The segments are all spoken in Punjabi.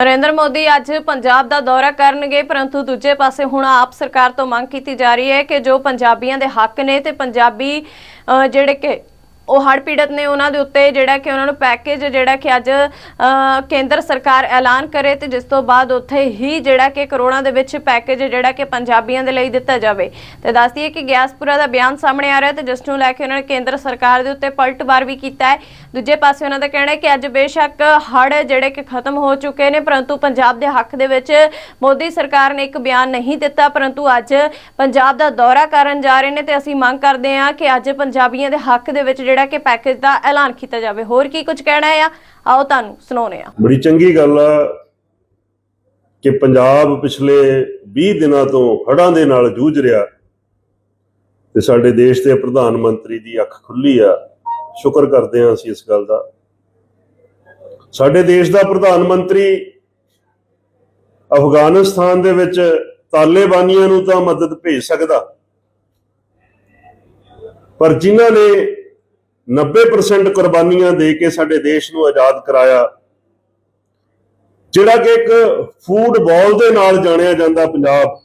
ਨਰਿੰਦਰ ਮੋਦੀ ਅੱਜ ਪੰਜਾਬ ਦਾ ਦੌਰਾ ਕਰਨਗੇ, ਪਰੰਤੂ ਦੂਜੇ ਪਾਸੇ ਹੁਣ ਆਪ ਸਰਕਾਰ ਤੋਂ ਮੰਗ ਕੀਤੀ ਜਾ ਰਹੀ ਹੈ ਕਿ ਜੋ ਪੰਜਾਬੀਆਂ ਦੇ ਹੱਕ ਨੇ ਤੇ ਪੰਜਾਬੀ ਜਿਹੜੇ ਕਿ ਉਹ ਹੜ੍ਹ ਪੀੜਤ ਨੇ ਉਹਨਾਂ ਦੇ ਉੱਤੇ ਜਿਹੜਾ ਕਿ ਉਹਨਾਂ ਨੂੰ ਪੈਕੇਜ ਜਿਹੜਾ ਕਿ ਅੱਜ ਕੇਂਦਰ ਸਰਕਾਰ ਐਲਾਨ ਕਰੇ ਤੇ ਜਿਸ ਤੋਂ ਬਾਅਦ ਉੱਥੇ ਹੀ ਜਿਹੜਾ ਕਿ ਕਰੋੜਾਂ ਦੇ ਵਿੱਚ ਪੈਕੇਜ ਜਿਹੜਾ ਕਿ ਪੰਜਾਬੀਆਂ ਦੇ ਲਈ ਦਿੱਤਾ ਜਾਵੇ। ਤੇ ਦੱਸ ਦਈਏ ਕਿ ਗਿਆਸਪੁਰਾ ਦਾ ਬਿਆਨ ਸਾਹਮਣੇ ਆ ਰਿਹਾ ਤੇ ਜਿਸ ਨੂੰ ਲੈ ਕੇ ਉਹਨਾਂ ਨੇ ਕੇਂਦਰ ਸਰਕਾਰ ਦੇ ਉੱਤੇ ਪਲਟਵਾਰ ਵੀ ਕੀਤਾ ਹੈ। ਦੂਜੇ ਪਾਸੇ ਉਹਨਾਂ ਦਾ ਕਹਿਣਾ ਹੈ ਕਿ ਅੱਜ ਬੇਸ਼ੱਕ ਹੜ੍ਹ ਜਿਹੜੇ ਕਿ ਖਤਮ ਹੋ ਚੁੱਕੇ ਨੇ, ਪਰੰਤੂ ਪੰਜਾਬ ਦੇ ਹੱਕ ਦੇ ਵਿੱਚ ਮੋਦੀ ਸਰਕਾਰ ਨੇ ਇੱਕ ਬਿਆਨ ਨਹੀਂ ਦਿੱਤਾ, ਪਰੰਤੂ ਅੱਜ ਪੰਜਾਬ ਦਾ ਦੌਰਾ ਕਰਨ ਜਾ ਰਹੇ ਨੇ ਤੇ ਅਸੀਂ ਮੰਗ ਕਰਦੇ ਹਾਂ ਕਿ ਅੱਜ ਪੰਜਾਬੀਆਂ ਦੇ ਹੱਕ ਦੇ ਵਿੱਚ ਜਿਹੜਾ ਕਿ ਪੈਕੇਜ ਦਾ ਐਲਾਨ ਕੀਤਾ ਜਾਵੇ। ਹੋਰ ਕੀ ਕੁਝ ਕਹਿਣਾ ਆ? ਆਓ ਤੁਹਾਨੂੰ ਸੁਣਾਉਂਦੇ ਆ ਬੜੀ ਚੰਗੀ ਗੱਲ ਆ ਕਿ ਪੰਜਾਬ ਪਿਛਲੇ 20 ਦਿਨਾਂ ਤੋਂ ਹੜ੍ਹਾਂ ਦੇ ਨਾਲ ਜੂਝ ਰਿਹਾ ਤੇ ਸਾਡੇ ਦੇਸ਼ ਦੇ ਪ੍ਰਧਾਨ ਮੰਤਰੀ ਦੀ ਅੱਖ ਖੁੱਲੀ ਆ। ਸ਼ੁਕਰ ਕਰਦੇ ਹਾਂ ਅਸੀਂ ਇਸ ਗੱਲ ਦਾ। ਸਾਡੇ ਦੇਸ਼ ਦਾ ਪ੍ਰਧਾਨ ਮੰਤਰੀ ਅਫਗਾਨਿਸਤਾਨ ਦੇ ਵਿੱਚ ਤਾਲਿਬਾਨੀਆਂ ਨੂੰ ਤਾਂ ਮਦਦ ਭੇਜ ਸਕਦਾ। ਪਰ ਜਿਨ੍ਹਾਂ ਨੇ 90% ਕੁਰਬਾਨੀਆਂ ਦੇ ਕੇ ਸਾਡੇ ਦੇਸ਼ ਨੂੰ ਆਜ਼ਾਦ ਕਰਾਇਆ। ਜਿਹੜਾ ਕਿ ਇੱਕ ਫੂਡ ਬਾਲ ਦੇ ਨਾਲ ਜਾਣਿਆ ਜਾਂਦਾ ਪੰਜਾਬ,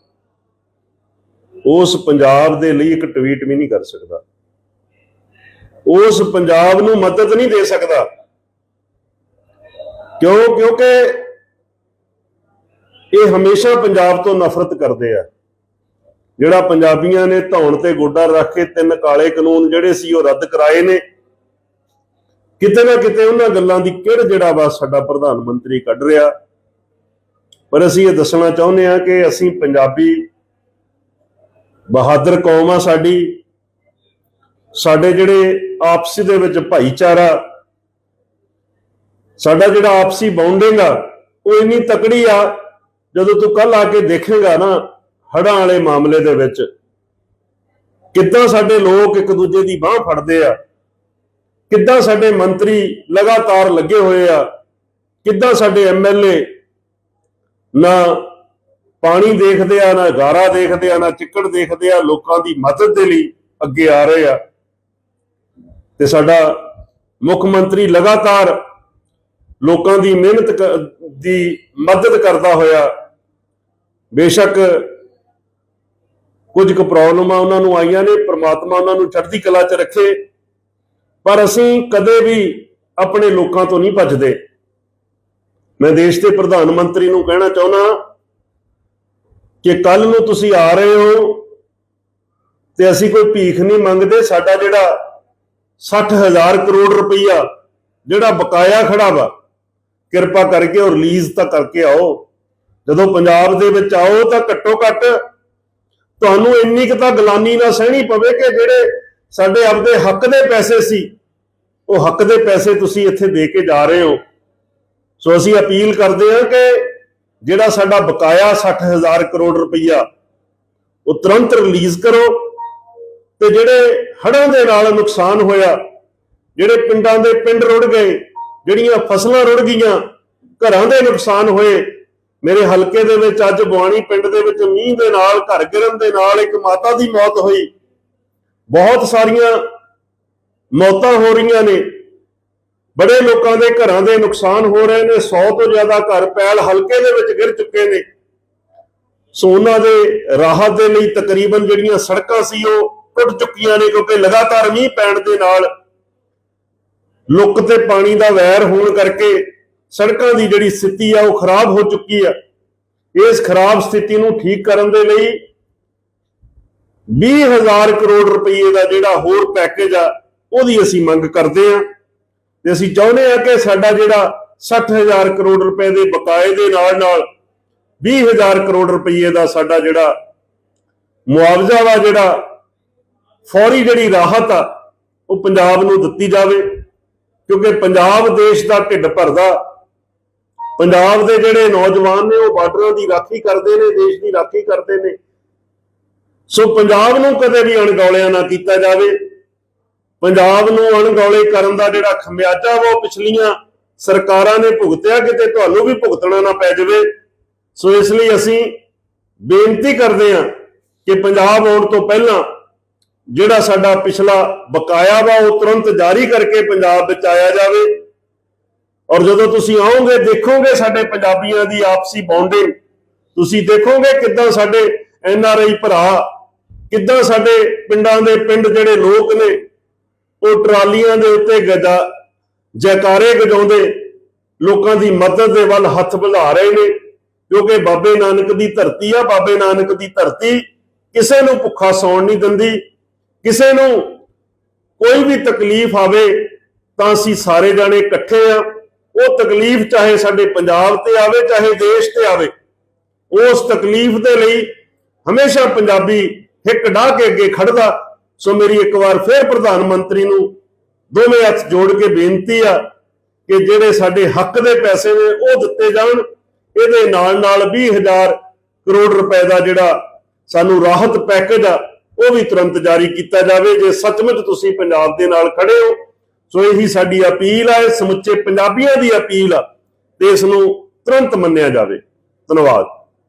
ਉਸ ਪੰਜਾਬ ਦੇ ਲਈ ਇੱਕ ਟਵੀਟ ਵੀ ਨਹੀਂ ਕਰ ਸਕਦਾ। ਉਸ ਪੰਜਾਬ ਨੂੰ ਮਦਦ ਨਹੀਂ ਦੇ ਸਕਦਾ। ਕਿਉਂ? ਕਿਉਂਕਿ ਇਹ ਹਮੇਸ਼ਾ ਪੰਜਾਬ ਤੋਂ ਨਫ਼ਰਤ ਕਰਦੇ ਆ। ਜਿਹੜਾ ਪੰਜਾਬੀਆਂ ਨੇ ਧੌਣ ਤੇ ਗੋਡਾ ਰੱਖ ਕੇ ਤਿੰਨ ਕਾਲੇ ਕਾਨੂੰਨ ਜਿਹੜੇ ਸੀ ਉਹ ਰੱਦ ਕਰਾਏ ਨੇ। ਕਿਤੇ ਨਾ ਕਿਤੇ ਉਹਨਾਂ ਗੱਲਾਂ ਦੀ ਕਿਹੜ ਜਿਹੜਾ ਵਾ ਸਾਡਾ ਪ੍ਰਧਾਨ ਮੰਤਰੀ ਕੱਢ ਰਿਹਾ। ਪਰ ਅਸੀਂ ਇਹ ਦੱਸਣਾ ਚਾਹੁੰਦੇ ਆ ਕਿ ਅਸੀਂ ਪੰਜਾਬੀ ਬਹਾਦਰ ਕੌਮ ਆ ਸਾਡੀ। ਸਾਡੇ ਜਿਹੜੇ ਆਪਸੀ ਦੇ ਵਿੱਚ ਭਾਈਚਾਰਾ, ਸਾਡਾ ਜਿਹੜਾ ਆਪਸੀ ਬੌਂਡਿੰਗ ਆ, ਉਹ ਇੰਨੀ ਤਕੜੀ ਆ, ਜਦੋਂ ਤੂੰ ਕੱਲ ਆ ਕੇ ਦੇਖੇਗਾ ਨਾ ਹੜਾਂ ਵਾਲੇ ਮਾਮਲੇ ਦੇ ਵਿੱਚ, ਕਿੱਦਾਂ ਸਾਡੇ ਲੋਕ ਇੱਕ ਦੂਜੇ ਦੀ ਬਾਹ ਫੜਦੇ ਆ। ਕਿੱਦਾਂ ਸਾਡੇ ਮੰਤਰੀ ਲਗਾਤਾਰ ਲੱਗੇ ਹੋਏ ਆ? ਕਿੱਦਾਂ ਸਾਡੇ ਐਮਐਲਏ ਨਾ ਪਾਣੀ ਦੇਖਦੇ ਆ, ਨਾ ਗਾਰਾ ਦੇਖਦੇ ਆ, ਨਾ ਚਿੱਕੜ ਦੇਖਦੇ ਆ, ਲੋਕਾਂ ਦੀ ਮਦਦ ਦੇ ਲਈ ਅੱਗੇ ਆ ਰਹੇ ਆ। ਤੇ ਸਾਡਾ ਮੁੱਖ ਮੰਤਰੀ ਲਗਾਤਾਰ ਲੋਕਾਂ ਦੀ ਮਿਹਨਤ ਦੀ ਮਦਦ ਕਰਦਾ ਹੋਇਆ। ਬੇਸ਼ੱਕ ਕੁਝ ਕੁ ਪ੍ਰੋਬਲਮਾਂ ਉਹਨਾਂ ਨੂੰ ਆਈਆਂ ਨੇ, ਪ੍ਰਮਾਤਮਾ ਉਹਨਾਂ ਨੂੰ ਚੜ੍ਹਦੀ ਕਲਾ 'ਚ ਰੱਖੇ। ਪਰ ਅਸੀਂ ਕਦੇ ਵੀ ਆਪਣੇ ਲੋਕਾਂ ਤੋਂ ਨਹੀਂ ਭੱਜਦੇ। ਮੈਂ ਦੇਸ਼ ਦੇ ਪ੍ਰਧਾਨ ਮੰਤਰੀ ਨੂੰ ਕਹਿਣਾ ਚਾਹੁੰਦਾ ਕਿ ਕੱਲ ਨੂੰ ਤੁਸੀਂ ਆ ਰਹੇ ਹੋ ਤੇ ਅਸੀਂ ਕੋਈ ਭੀਖ ਨਹੀਂ ਮੰਗਦੇ। ਸਾਡਾ ਜਿਹੜਾ 60000 ਕਰੋੜ ਰੁਪਈਆ ਜਿਹੜਾ ਬਕਾਇਆ ਖੜਾ ਵਾ, ਕਿਰਪਾ ਕਰਕੇ ਉਹ ਰਿਲੀਜ਼ ਤਾਂ ਕਰਕੇ ਆਓ। ਜਦੋਂ ਪੰਜਾਬ ਦੇ ਵਿੱਚ ਆਓ ਤਾਂ ਘੱਟੋ ਘੱਟ ਤੁਹਾਨੂੰ ਇੰਨੀ ਕੁ ਤਾਂ ਗਲਾਨੀ ਨਾ ਸਹਿਣੀ ਪਵੇ ਕਿ ਜਿਹੜੇ ਸਾਡੇ ਆਪਦੇ ਹੱਕ ਦੇ ਪੈਸੇ ਸੀ, ਉਹ ਹੱਕ ਦੇ ਪੈਸੇ ਤੁਸੀਂ ਇੱਥੇ ਦੇ ਕੇ ਜਾ ਰਹੇ ਹੋ। ਸੋ ਅਸੀਂ ਅਪੀਲ ਕਰਦੇ ਹਾਂ ਕਿ ਜਿਹੜਾ ਸਾਡਾ ਬਕਾਇਆ 60000 ਕਰੋੜ ਰੁਪਈਆ, ਉਹ ਤੁਰੰਤ ਰਿਲੀਜ਼ ਕਰੋ ਤੇ ਜਿਹੜੇ ਹੜ੍ਹਾਂ ਦੇ ਨਾਲ ਨੁਕਸਾਨ ਹੋਇਆ, ਜਿਹੜੇ ਪਿੰਡਾਂ ਦੇ ਪਿੰਡ ਰੁੜ ਗਏ, ਜਿਹੜੀਆਂ ਫਸਲਾਂ ਰੁੜ ਗਈਆਂ, ਘਰਾਂ ਦੇ ਨੁਕਸਾਨ ਹੋਏ, ਮੇਰੇ ਹਲਕੇ ਦੇ ਵਿੱਚ ਅੱਜ ਬਵਾਨੀ ਪਿੰਡ ਦੇ ਵਿੱਚ ਮੀਂਹ ਦੇ ਨਾਲ, ਘਰ ਗਿਰਨ ਦੇ ਨਾਲ ਇੱਕ ਮਾਤਾ ਦੀ ਮੌਤ ਹੋਈ। ਬਹੁਤ ਸਾਰੀਆਂ ਮੌਤਾਂ ਹੋ ਰਹੀਆਂ ਨੇ। ਬੜੇ ਲੋਕਾਂ ਦੇ ਘਰਾਂ ਦੇ ਨੁਕਸਾਨ ਹੋ ਰਹੇ ਨੇ। 100 ਤੋਂ ਜ਼ਿਆਦਾ ਘਰ ਪੈਲ ਹਲਕੇ ਦੇ ਵਿੱਚ ਗਿਰ ਚੁੱਕੇ ਨੇ। ਸੋ ਉਹਨਾਂ ਦੇ ਰਾਹਤ ਦੇ ਲਈ ਤਕਰੀਬਨ ਜਿਹੜੀਆਂ ਸੜਕਾਂ ਸੀ, ਉਹ ਟੁੱਟ ਚੁੱਕੀਆਂ ਨੇ ਕਿਉਂਕਿ ਲਗਾਤਾਰ ਮੀਂਹ ਪੈਣ ਦੇ ਨਾਲ ਲੁੱਕ ਤੇ ਪਾਣੀ ਦਾ ਵੈਰ ਹੋਣ ਕਰਕੇ ਸੜਕਾਂ ਦੀ ਜਿਹੜੀ ਸਥਿਤੀ ਆ, ਉਹ ਖਰਾਬ ਹੋ ਚੁੱਕੀ ਆ। ਇਸ ਖਰਾਬ ਸਥਿਤੀ ਨੂੰ ਠੀਕ ਕਰਨ ਦੇ ਲਈ 20000 ਕਰੋੜ ਰੁਪਏ ਦਾ ਜਿਹੜਾ ਹੋਰ ਪੈਕੇਜ ਆ, ਉਹਦੀ ਅਸੀਂ ਮੰਗ ਕਰਦੇ ਆ ਤੇ ਅਸੀਂ ਚਾਹੁੰਦੇ ਆ ਕਿ ਸਾਡਾ ਜਿਹੜਾ 60000 ਕਰੋੜ ਰੁਪਏ ਦੇ ਬਕਾਏ ਦੇ ਨਾਲ ਨਾਲ 20000 ਕਰੋੜ ਰੁਪਏ ਦਾ ਸਾਡਾ ਜਿਹੜਾ ਮੁਆਵਜ਼ਾ ਵਾ, ਜਿਹੜਾ ਫੌਰੀ ਜਿਹੜੀ ਰਾਹਤ ਆ, ਉਹ ਪੰਜਾਬ ਨੂੰ ਦਿੱਤੀ ਜਾਵੇ। ਕਿਉਂਕਿ ਪੰਜਾਬ ਦੇਸ਼ ਦਾ ਢਿੱਡ ਭਰਦਾ। ਪੰਜਾਬ ਦੇ ਜਿਹੜੇ ਨੌਜਵਾਨ ਨੇ, ਉਹ ਬਾਰਡਰਾਂ ਦੀ ਰਾਖੀ ਕਰਦੇ ਨੇ, ਦੇਸ਼ ਦੀ ਰਾਖੀ ਕਰਦੇ ਨੇ। ਸੋ ਪੰਜਾਬ ਨੂੰ ਕਦੇ ਵੀ ਅਣਗੌਲਿਆ ਨਾ ਕੀਤਾ ਜਾਵੇ। ਪੰਜਾਬ ਨੂੰ ਅਣਗੌਲੇ ਕਰਨ ਦਾ ਜਿਹੜਾ ਖਮਿਆਜਾ ਵਾ ਉਹ ਪਿਛਲੀਆਂ ਸਰਕਾਰਾਂ ਨੇ ਭੁਗਤਿਆ, ਕਿਤੇ ਤੁਹਾਨੂੰ ਵੀ ਭੁਗਤਣਾ ਨਾ ਪੈ ਜਾਵੇ। ਸੋ ਇਸ ਲਈ ਅਸੀਂ ਬੇਨਤੀ ਕਰਦੇ ਹਾਂ ਕਿ ਪੰਜਾਬ ਆਉਣ ਤੋਂ ਪਹਿਲਾਂ ਜਿਹੜਾ ਸਾਡਾ ਪਿਛਲਾ ਬਕਾਇਆ ਵਾ ਉਹ ਤੁਰੰਤ ਜਾਰੀ ਕਰਕੇ ਪੰਜਾਬ ਵਿੱਚ ਆਇਆ ਜਾਵੇ। ਔਰ ਜਦੋਂ ਤੁਸੀਂ ਆਓਗੇ, ਦੇਖੋਗੇ ਸਾਡੇ ਪੰਜਾਬੀਆਂ ਦੀ ਆਪਸੀ ਬੌਂਡਿੰਗ, ਤੁਸੀਂ ਦੇਖੋਗੇ ਕਿੱਦਾਂ ਸਾਡੇ ਐਨ ਆਰ ਆਈ ਭਰਾ ਕਿੱਦਾਂ ਸਾਡੇ ਪਿੰਡਾਂ ਦੇ ਪਿੰਡ ਜਿਹੜੇ ਲੋਕ ਨੇ, ਉਹ ਟਰਾਲੀਆਂ ਦੇ ਉੱਤੇ ਗਜਾ, ਜੈਕਾਰੇ ਗਜਾਉਂਦੇ ਲੋਕਾਂ ਦੀ ਮਦਦ ਦੇ ਵੱਲ ਹੱਥ ਵਧਾ ਰਹੇ ਨੇ ਕਿਉਂਕਿ ਬਾਬੇ ਨਾਨਕ ਦੀ ਧਰਤੀ ਆ, ਬਾਬੇ ਨਾਨਕ ਦੀ ਧਰਤੀ। ਕਿਸੇ ਨੂੰ ਭੁੱਖਾ ਸੌਣ ਨਹੀਂ ਦਿੰਦੀ, ਕਿਸੇ ਨੂੰ ਕੋਈ ਵੀ ਤਕਲੀਫ ਆਵੇ, ਤਾਂ ਅਸੀਂ ਸਾਰੇ ਜਾਣੇ ਇਕੱਠੇ ਆ। ਉਹ ਤਕਲੀਫ ਚਾਹੇ ਸਾਡੇ ਪੰਜਾਬ ਤੇ ਆਵੇ, ਚਾਹੇ ਦੇਸ਼ ਤੇ ਆਵੇ, ਉਸ ਤਕਲੀਫ ਦੇ ਲਈ ਹਮੇਸ਼ਾ ਪੰਜਾਬੀ ਹਿੱਕ ਢਾਹ ਕੇ ਅੱਗੇ ਖੜਦਾ, ਸੋ ਮੇਰੀ ਇੱਕ ਵਾਰ ਫੇਰ ਪ੍ਰਧਾਨ ਮੰਤਰੀ ਨੂੰ ਦੋਵੇਂ ਹੱਥ ਜੋੜ ਕੇ ਬੇਨਤੀ ਆ ਕਿ ਜਿਹੜੇ ਸਾਡੇ ਹੱਕ ਦੇ ਪੈਸੇ ਨੇ ਉਹ ਦਿੱਤੇ ਜਾਣ। ਇਹਦੇ ਨਾਲ ਨਾਲ 20000 ਕਰੋੜ ਰੁਪਏ ਦਾ ਜਿਹੜਾ ਸਾਨੂੰ ਰਾਹਤ ਪੈਕੇਜ ਆ, ਉਹ ਵੀ ਤੁਰੰਤ ਜਾਰੀ ਕੀਤਾ ਜਾਵੇ। ਜੇ ਸੱਚਮੁੱਚ ਤੁਸੀਂ ਪੰਜਾਬ ਦੇ ਨਾਲ ਖੜੇ ਹੋ, ਸੋ ਇਹੀ ਸਾਡੀ ਅਪੀਲ ਹੈ ਸਮੁੱਚੇ ਪੰਜਾਬੀਆਂ ਦੀ ਅਪੀਲ ਆ ਤੇ ਇਸ ਨੂੰ ਤੁਰੰਤ ਮੰਨਿਆ ਜਾਵੇ। ਧੰਨਵਾਦ।